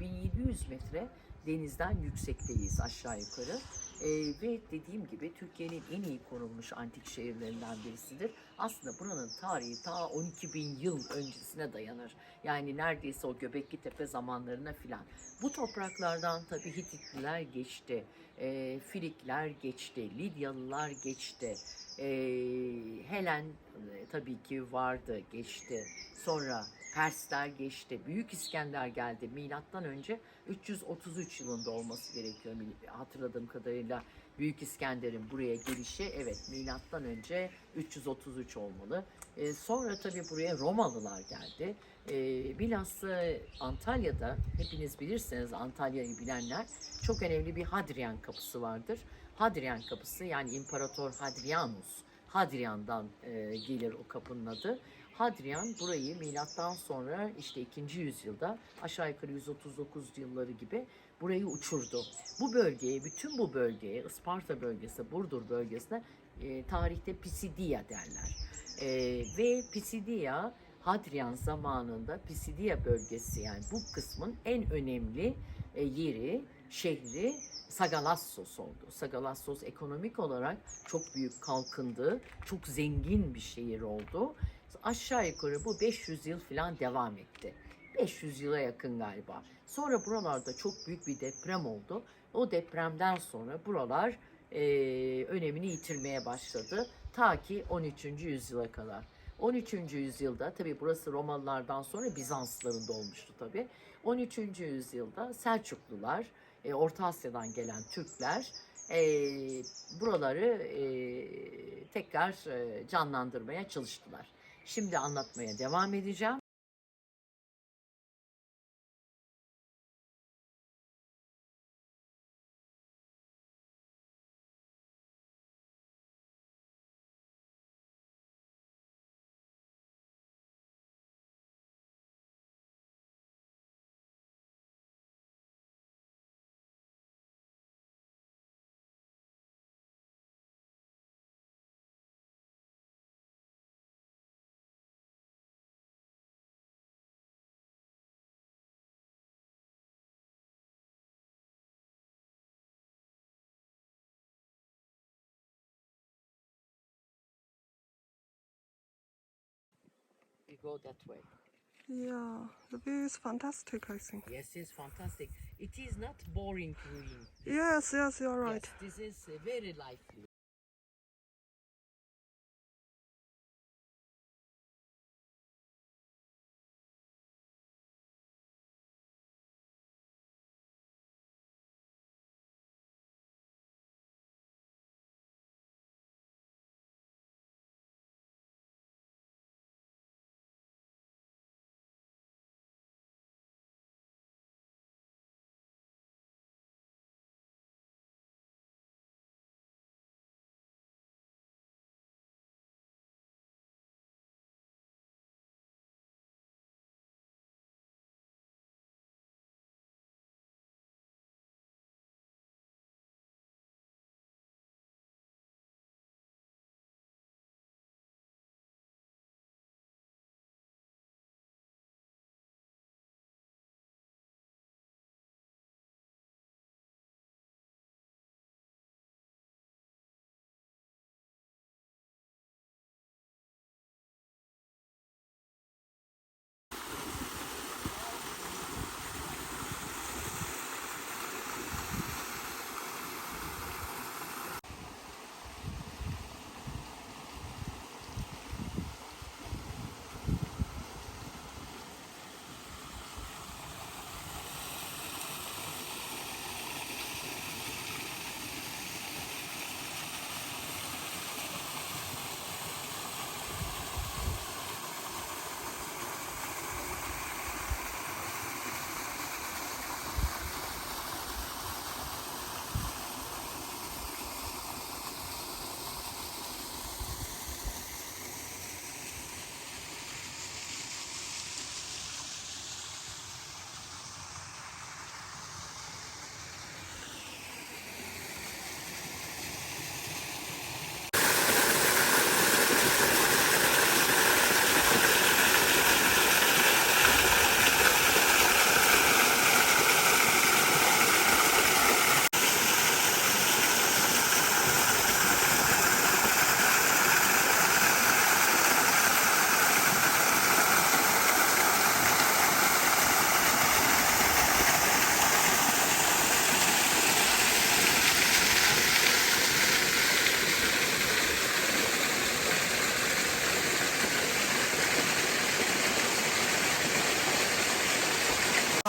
1700 metre denizden yüksekteyiz aşağı yukarı. Ee, ve dediğim gibi Türkiye'nin en iyi korunmuş antik şehirlerinden birisidir. Aslında buranın tarihi ta 12 bin yıl öncesine dayanır. Yani neredeyse o Göbekli Tepe zamanlarına filan. Bu topraklardan tabii Hititliler geçti, e, Frikler geçti, Lidyalılar geçti, e, Helen tabii ki vardı, geçti. Sonra Persler geçti, Büyük İskender geldi. Milattan önce 333 yılında olması gerekiyor hatırladığım kadarıyla. Büyük İskender'in buraya gelişi evet milattan önce 333 olmalı. Ee, sonra tabii buraya Romalılar geldi. Ee, bilhassa Antalya'da hepiniz bilirsiniz Antalya'yı bilenler çok önemli bir Hadrian kapısı vardır. Hadrian kapısı yani İmparator Hadrianus Hadrian'dan e, gelir o kapının adı. Hadrian burayı milattan sonra işte 2. yüzyılda aşağı yukarı 139 yılları gibi burayı uçurdu. Bu bölgeye, bütün bu bölgeye, Isparta bölgesi, Burdur bölgesine e, tarihte Pisidia derler. E, ve Pisidia Hadrian zamanında Pisidia bölgesi yani bu kısmın en önemli e, yeri, şehri Sagalassos oldu. Sagalassos ekonomik olarak çok büyük kalkındı, çok zengin bir şehir oldu. Aşağı yukarı bu 500 yıl falan devam etti. 500 yıla yakın galiba. Sonra buralarda çok büyük bir deprem oldu. O depremden sonra buralar e, önemini yitirmeye başladı. Ta ki 13. yüzyıla kadar. 13. yüzyılda tabi burası Romalılardan sonra Bizanslıların da olmuştu tabi. 13. yüzyılda Selçuklular, e, Orta Asya'dan gelen Türkler e, buraları e, tekrar e, canlandırmaya çalıştılar. Şimdi anlatmaya devam edeceğim. Go that way. Yeah, the view is fantastic, I think. Yes, it's fantastic. It is not boring ruin. Yes, yes, you're right. Yes, this is uh, very lively.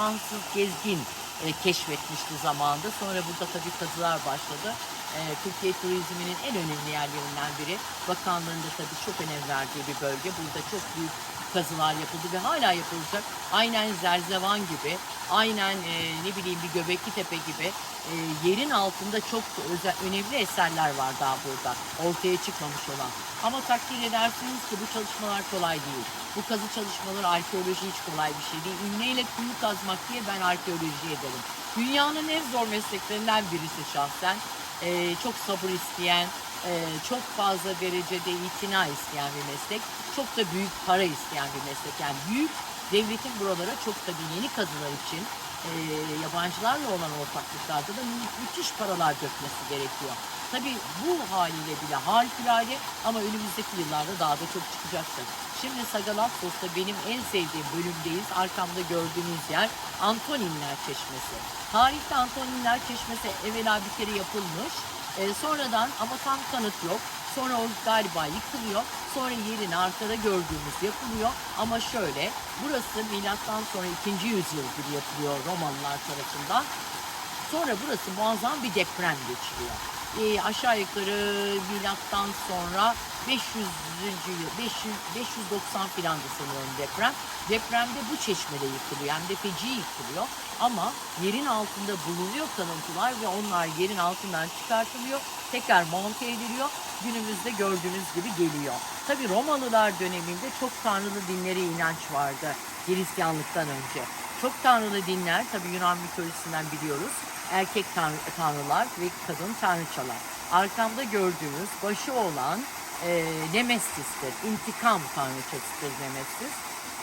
Fransız gezgin e, keşfetmişti zamanında. Sonra burada tabii kazılar başladı. E, Türkiye turizminin en önemli yerlerinden biri. Bakanlığın da tabii çok önem verdiği bir bölge. Burada çok büyük kazılar yapıldı ve hala yapılacak. Aynen Zerzevan gibi, aynen e, ne bileyim bir Göbekli Tepe gibi e, yerin altında çok özel, önemli eserler var daha burada. Ortaya çıkmamış olan. Ama takdir edersiniz ki bu çalışmalar kolay değil. Bu kazı çalışmaları arkeoloji hiç kolay bir şey değil. İğneyle kuyu kazmak diye ben arkeoloji ederim. Dünyanın en zor mesleklerinden birisi şahsen. Ee, çok sabır isteyen, e, çok fazla derecede itina isteyen bir meslek. Çok da büyük para isteyen bir meslek. Yani büyük devletin buralara çok tabii yeni kazılar için e, yabancılarla olan ortaklıklarda da mü- müthiş paralar dökmesi gerekiyor. Tabii bu haliyle bile harikulade ama önümüzdeki yıllarda daha da çok çıkacaktır. Şimdi Sagalassos'ta benim en sevdiğim bölümdeyiz. Arkamda gördüğünüz yer Antoninler Çeşmesi. Tarihte Antoninler Çeşmesi evvela bir kere yapılmış. Ee, sonradan ama tam kanıt yok. Sonra o galiba yıkılıyor. Sonra yerin arkada gördüğümüz yapılıyor. Ama şöyle, burası milattan sonra 2. yüzyıl gibi yapılıyor Romalılar tarafından. Sonra burası muazzam bir deprem geçiriyor. Ee, aşağı yukarı milattan sonra 500. yıl, 500, 590 filan da sanıyorum deprem. Depremde bu çeşmede yıkılıyor. Hem de feci yıkılıyor. Ama yerin altında bulunuyor kalıntılar ve onlar yerin altından çıkartılıyor. Tekrar monte ediliyor. Günümüzde gördüğünüz gibi geliyor. Tabi Romalılar döneminde çok tanrılı dinlere inanç vardı. Hristiyanlıktan önce. Çok tanrılı dinler tabi Yunan mitolojisinden biliyoruz. Erkek tanrı, tanrılar ve kadın tanrıçalar. Arkamda gördüğünüz başı olan e, Nemesis'tir. İntikam tanrıçasıdır Nemesis.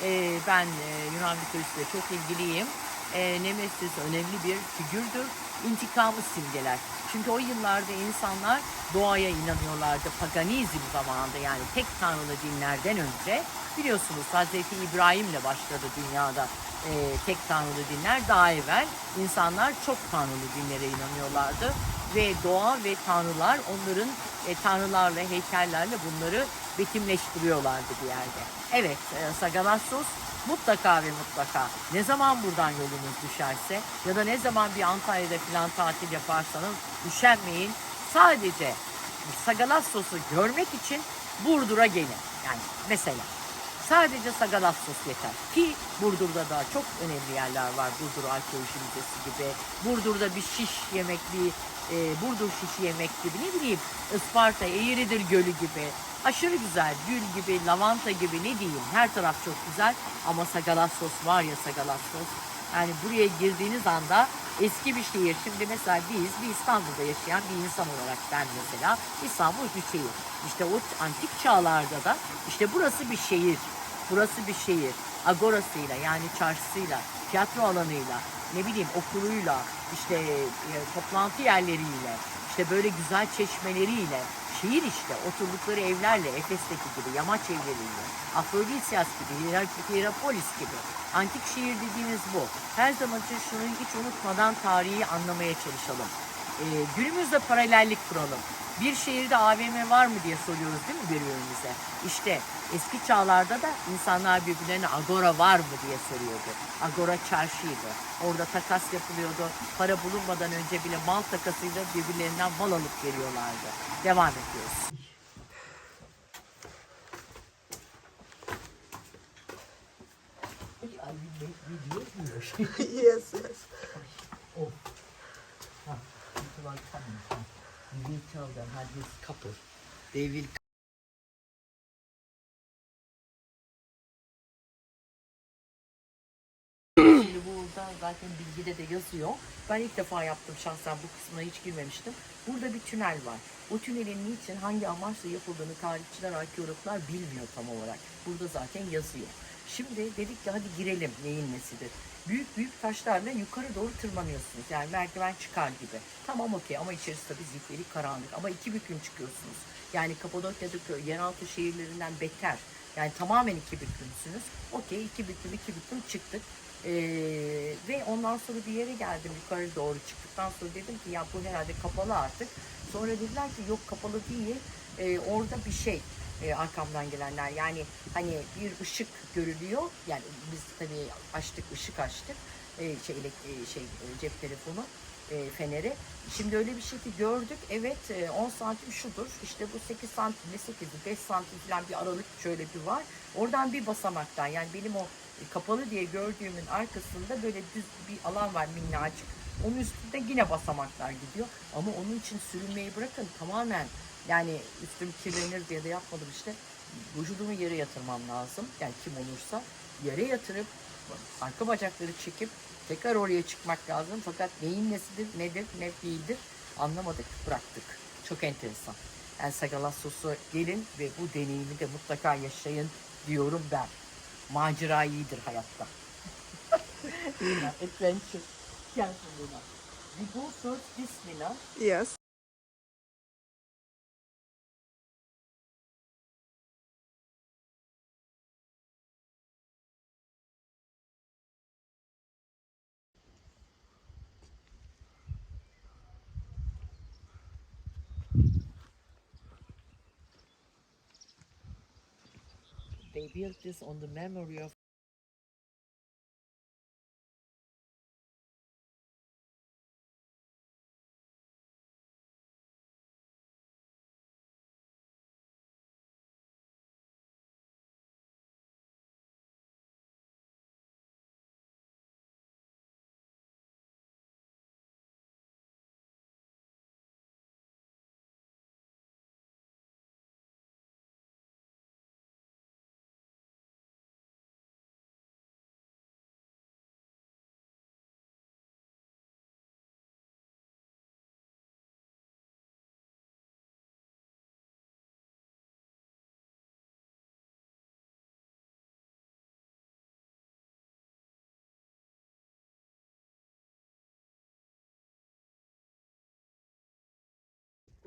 E, ben e, Yunan mitolojisiyle çok ilgiliyim. E, Nemesis önemli bir figürdür. İntikamı simgeler. Çünkü o yıllarda insanlar doğaya inanıyorlardı. Paganizm zamanında yani tek tanrılı dinlerden önce biliyorsunuz Hazreti İbrahim'le başladı dünyada e, tek tanrılı dinler. Daha evvel insanlar çok tanrılı dinlere inanıyorlardı ve doğa ve tanrılar onların e, tanrılarla, heykellerle bunları betimleştiriyorlardı bir yerde. Evet, e, Sagalassos mutlaka ve mutlaka ne zaman buradan yolunuz düşerse ya da ne zaman bir Antalya'da falan tatil yaparsanız üşenmeyin. Sadece Sagalassos'u görmek için Burdur'a gelin. Yani mesela Sadece Sagalassos yeter. Ki Burdur'da da çok önemli yerler var. Burdur Arkeoloji Müzesi gibi. Burdur'da bir şiş yemek, bir e, Burdur şişi yemek gibi ne bileyim Isparta, Eğridir Gölü gibi. Aşırı güzel. Gül gibi, lavanta gibi ne diyeyim. Her taraf çok güzel. Ama Sagalassos var ya Sagalassos. Yani buraya girdiğiniz anda eski bir şehir. Şimdi mesela biz bir İstanbul'da yaşayan bir insan olarak ben mesela İstanbul bir şehir. İşte o antik çağlarda da işte burası bir şehir. Burası bir şehir. Agorasıyla yani çarşısıyla, tiyatro alanıyla, ne bileyim okuluyla, işte e, toplantı yerleriyle, işte böyle güzel çeşmeleriyle, şehir işte oturdukları evlerle, Efes'teki gibi, yamaç evleriyle, Afrodisyas gibi, Hier- Hierapolis gibi. Antik şehir dediğimiz bu. Her zaman için şunu hiç unutmadan tarihi anlamaya çalışalım. Ee, günümüzde paralellik kuralım. Bir şehirde AVM var mı diye soruyoruz değil mi birbirimize? İşte eski çağlarda da insanlar birbirlerine agora var mı diye soruyordu. Agora çarşıydı. Orada takas yapılıyordu. Para bulunmadan önce bile mal takasıyla birbirlerinden mal alıp geliyorlardı. Devam ediyoruz. yes, yes. Them that this couple, they will Şimdi burada zaten bilgide de yazıyor. Ben ilk defa yaptım şahsen bu kısmına hiç girmemiştim. Burada bir tünel var. O tünelin niçin hangi amaçla yapıldığını tarihçiler, arkeologlar bilmiyor tam olarak. Burada zaten yazıyor. Şimdi dedik ki hadi girelim neyin nesidir. Büyük büyük taşlarla yukarı doğru tırmanıyorsunuz. Yani merdiven çıkar gibi. Tamam okey ama içerisi tabii zifiri karanlık. Ama iki büküm çıkıyorsunuz. Yani Kapadokya'daki yeraltı şehirlerinden beter. Yani tamamen iki bükümsünüz. Okey iki büküm iki büküm çıktık. Ee, ve ondan sonra bir yere geldim yukarı doğru çıktıktan sonra dedim ki ya bu herhalde kapalı artık. Sonra dediler ki yok kapalı değil. Ee, orada bir şey e, arkamdan gelenler yani hani bir ışık görülüyor. Yani biz tabii açtık ışık açtık. e, şey, e, şey e, cep telefonu e, feneri. Şimdi öyle bir şey ki gördük. Evet e, 10 santim şudur. İşte bu 8 santim ne 8'i 5 santim falan bir aralık şöyle bir var. Oradan bir basamaktan yani benim o kapalı diye gördüğümün arkasında böyle düz bir alan var minnacık. Onun üstünde yine basamaklar gidiyor. Ama onun için sürünmeyi bırakın tamamen yani üstüm kirlenir diye de yapmadım işte. Vücudumu yere yatırmam lazım. Yani kim olursa yere yatırıp arka bacakları çekip tekrar oraya çıkmak lazım. Fakat neyin nesidir, nedir, ne değildir anlamadık, bıraktık. Çok enteresan. Yani Sagalassos'a gelin ve bu deneyimi de mutlaka yaşayın diyorum ben. Macera iyidir hayatta. Adventure. Gel Lina. We go first this Lina. Yes. They built this on the memory of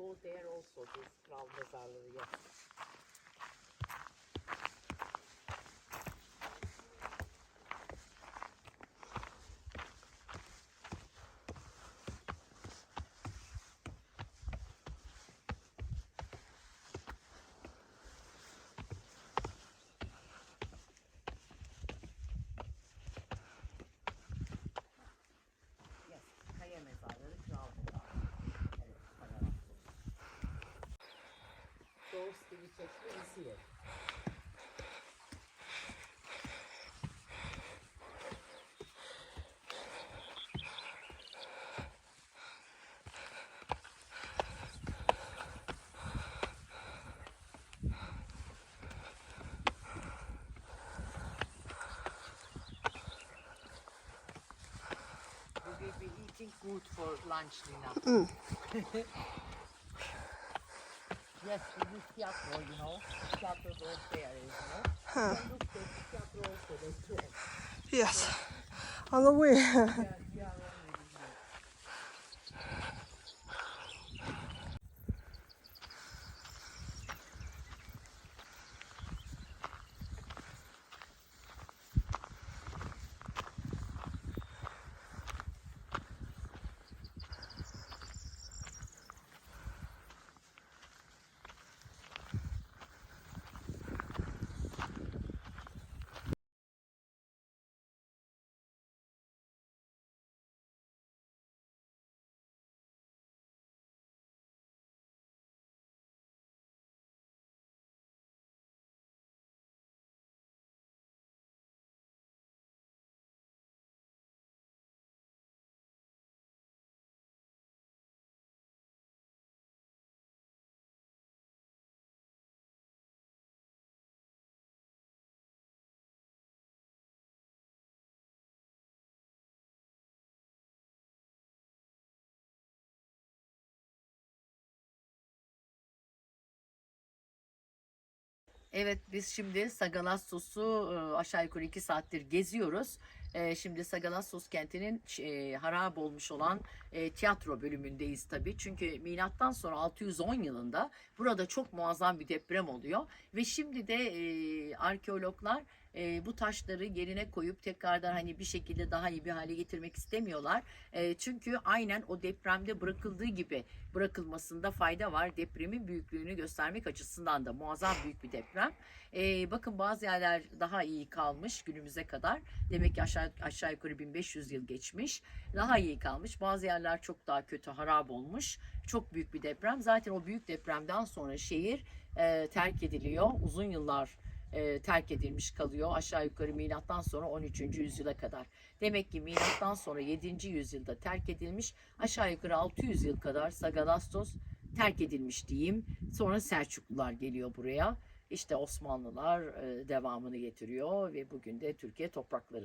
go there also this kral mezarları yes. Good for lunch, Lina. Mm. Yes, we use teatro, you know. Teatro goes there, you know. Huh. Yes. On the way. Evet biz şimdi Sagalassos'u e, aşağı yukarı iki saattir geziyoruz. E, Şimdi Sagalassos kentinin e, harap olmuş olan tiyatro bölümündeyiz tabii. Çünkü milattan sonra 610 yılında burada çok muazzam bir deprem oluyor. Ve şimdi de arkeologlar e, bu taşları yerine koyup tekrardan hani bir şekilde daha iyi bir hale getirmek istemiyorlar. E, çünkü aynen o depremde bırakıldığı gibi bırakılmasında fayda var. Depremin büyüklüğünü göstermek açısından da muazzam büyük bir deprem. E, bakın bazı yerler daha iyi kalmış günümüze kadar. Demek ki aşağı, aşağı yukarı 1500 yıl geçmiş. Daha iyi kalmış. Bazı yerler çok daha kötü harap olmuş. Çok büyük bir deprem. Zaten o büyük depremden sonra şehir e, terk ediliyor. Uzun yıllar e, terk edilmiş kalıyor. Aşağı yukarı milattan sonra 13. yüzyıla kadar. Demek ki milattan sonra 7. yüzyılda terk edilmiş. Aşağı yukarı 600 yıl kadar Sagalastos terk edilmiş diyeyim. Sonra Selçuklular geliyor buraya. İşte Osmanlılar e, devamını getiriyor ve bugün de Türkiye toprakları